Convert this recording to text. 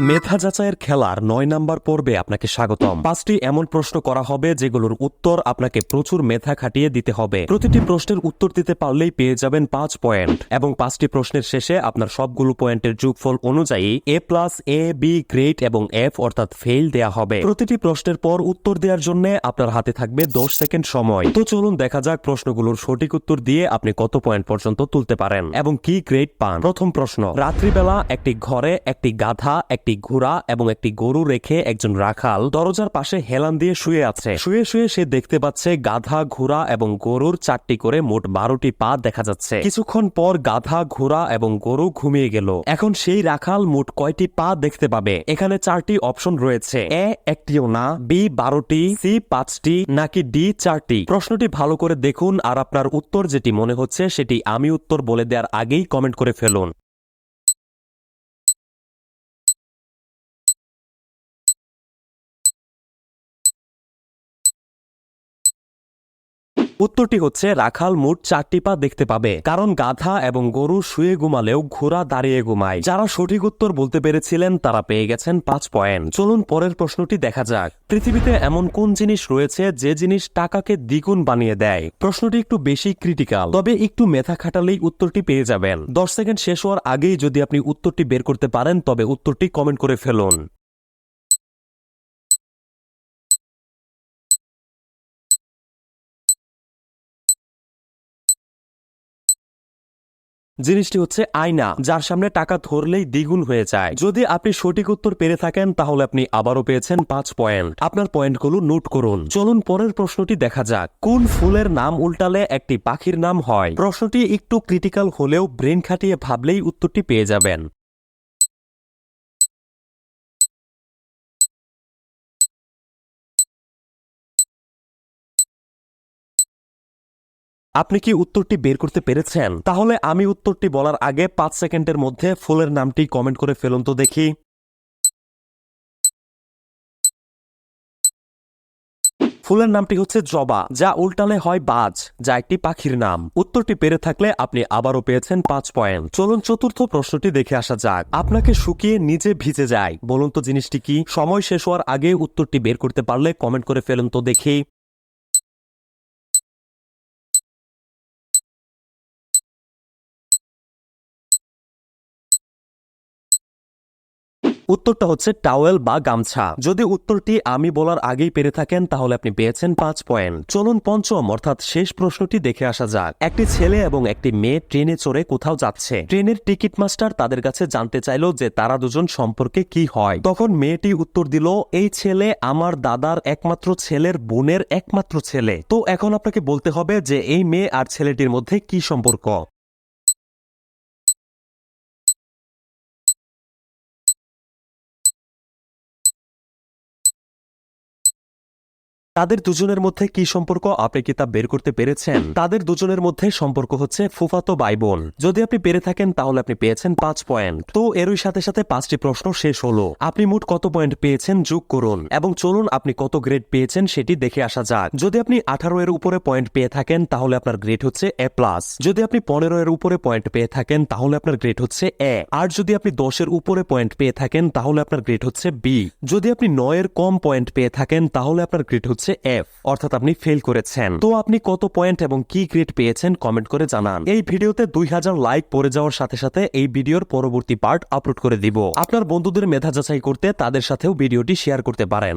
মেধা যাচাইয়ের খেলার নয় নাম্বার পর্বে আপনাকে স্বাগতম। পাঁচটি এমন প্রশ্ন করা হবে যেগুলোর উত্তর আপনাকে প্রচুর মেধা খাটিয়ে দিতে হবে। প্রতিটি প্রশ্নের উত্তর দিতে পারলেই পেয়ে যাবেন পাঁচ পয়েন্ট এবং পাঁচটি প্রশ্নের শেষে আপনার সবগুলো পয়েন্টের যোগফল অনুযায়ী A plus A, B grade এবং এফ অর্থাৎ ফেল দেয়া হবে। প্রতিটি প্রশ্নের পর উত্তর দেওয়ার জন্য আপনার হাতে থাকবে দশ সেকেন্ড সময়। তো চলুন দেখা যাক প্রশ্নগুলোর সঠিক উত্তর দিয়ে আপনি কত পয়েন্ট পর্যন্ত তুলতে পারেন এবং কি গ্রেড পান। প্রথম প্রশ্ন, রাত্রিবেলা একটি ঘরে একটি গাধা একটি ঘোড়া এবং একটি গরু রেখে একজন রাখাল দরজার পাশে হেলান দিয়ে শুয়ে আছে। শুয়ে শুয়ে সে দেখতে পাচ্ছে গাধা ঘোড়া এবং গরুর চারটি করে মোট বারোটি পা দেখা যাচ্ছে। কিছুক্ষণ পর গাধা ঘোড়া এবং গরু ঘুমিয়ে গেল। এখন সেই রাখাল মোট কয়টি পা দেখতে পাবে? এখানে চারটি অপশন রয়েছে। এ, একটিও না। বি, বারোটি। সি, পাঁচটি। নাকি ডি, চারটি? প্রশ্নটি ভালো করে দেখুন আর আপনার উত্তর যেটি মনে হচ্ছে সেটি আমি উত্তর বলে দেওয়ার আগেই কমেন্ট করে ফেলুন। উত্তরটি হচ্ছে, রাখাল মোট চারটি পা দেখতে পাবে। কারণ গাধা এবং গরু শুয়ে ঘুমালেও ঘোড়া দাঁড়িয়ে ঘুমায়। যারা সঠিক উত্তর বলতে পেরেছিলেন, তারা পেয়ে গেছেন পাঁচ পয়েন্ট। চলুন পরের প্রশ্নটি দেখা যাক। পৃথিবীতে এমন কোন জিনিস রয়েছে যে জিনিস টাকাকে দ্বিগুণ বানিয়ে দেয়? প্রশ্নটি একটু বেশি ক্রিটিক্যাল, তবে একটু মেথা খাটালেই উত্তরটি পেয়ে যাবেন। দশ সেকেন্ড শেষ হওয়ার আগেই যদি আপনি উত্তরটি বের করতে পারেন, তবে উত্তরটি কমেন্ট করে ফেলুন। জিনিসটি হচ্ছে আয়না, যার সামনে টাকা ধরলেই দ্বিগুণ হয়ে যায়। যদি আপনি সঠিক উত্তর পেরে থাকেন, তাহলে আপনি আবারও পেয়েছেন পাঁচ পয়েন্ট। আপনার পয়েন্টগুলো নোট করুন। চলুন পরের প্রশ্নটি দেখা যাক। কোন ফুলের নাম উল্টালে একটি পাখির নাম হয়? প্রশ্নটি একটু ক্রিটিক্যাল হলেও ব্রেন খাটিয়ে ভাবলেই উত্তরটি পেয়ে যাবেন। আপনি কি উত্তরটি বের করতে পেরেছেন? তাহলে আমি উত্তরটি বলার আগে পাঁচ সেকেন্ডের মধ্যে ফুলের নামটি কমেন্ট করে ফেলুন তো দেখি। ফুলের নামটি হচ্ছে জবা, যা উল্টালে হয় বাজ, যা একটি পাখির নাম। উত্তরটি পেরে থাকলে আপনি আবারও পেয়েছেন পাঁচ পয়েন্ট। চলুন চতুর্থ প্রশ্নটি দেখে আসা যাক। আপনাকে শুকিয়ে নিজে ভিজে যায়। বলুন তো জিনিসটি কি? সময় শেষ হওয়ার আগে উত্তরটি বের করতে পারলে কমেন্ট করে ফেলুন তো দেখি। উত্তরটা হচ্ছে টাওয়েল বা গামছা। যদি উত্তরটি আমি বলার আগেই পেরে থাকেন, তাহলে আপনি পেয়েছেন পাঁচ পয়েন্ট চলুন পঞ্চম, অর্থাৎ শেষ প্রশ্নটি দেখে আসা যাক। একটি ছেলে এবং একটি মেয়ে ট্রেনে চড়ে কোথাও যাচ্ছে। ট্রেনের টিকিট মাস্টার তাদের কাছে জানতে চাইল যে তারা দুজন সম্পর্কে কি হয়। তখন মেয়েটি উত্তর দিল, এই ছেলে আমার দাদার একমাত্র ছেলের বোনের একমাত্র ছেলে। তো এখন আপনাকে বলতে হবে যে এই মেয়ে আর ছেলেটির মধ্যে কি সম্পর্ক। তাদের দুজনের মধ্যে কি সম্পর্ক আপনি কি তা বের করতে পেরেছেন? তাদের দুজনের মধ্যে সম্পর্ক হচ্ছে ফুফাতো ভাই বোন যদি আপনি পেরে থাকেন, তাহলে আপনি পেয়েছেন পাঁচ পয়েন্ট। তো এরই সাথে সাথে পাঁচটি প্রশ্ন শেষ হলো। আপনি মোট কত পয়েন্ট পেয়েছেন যোগ করুন। এবং চলুন আপনি কত গ্রেড পেয়েছেন সেটি দেখে আসা যাক। যদি আপনি আঠারো এর উপরে পয়েন্ট পেয়ে থাকেন, তাহলে আপনার গ্রেড হচ্ছে এ প্লাস। যদি আপনি পনেরো এর উপরে পয়েন্ট পেয়ে থাকেন, তাহলে আপনার গ্রেড হচ্ছে এ। আর যদি আপনি দশের উপরে পয়েন্ট পেয়ে থাকেন, তাহলে আপনার গ্রেড হচ্ছে বি। যদি আপনি নয়ের কম পয়েন্ট পেয়ে থাকেন, তাহলে আপনার গ্রেড হচ্ছে এফ অর্থাৎ আপনি ফেল করেছেন। তো আপনি কত পয়েন্ট এবং কি গ্রেড পেয়েছেন কমেন্ট করে জানান। এই ভিডিওতে দুই হাজার লাইক পড়ে যাওয়ার সাথে সাথে এই ভিডিওর পরবর্তী পার্ট আপলোড করে দিব। আপনার বন্ধুদের মেধা যাচাই করতে তাদের সাথেও ভিডিওটি শেয়ার করতে পারেন।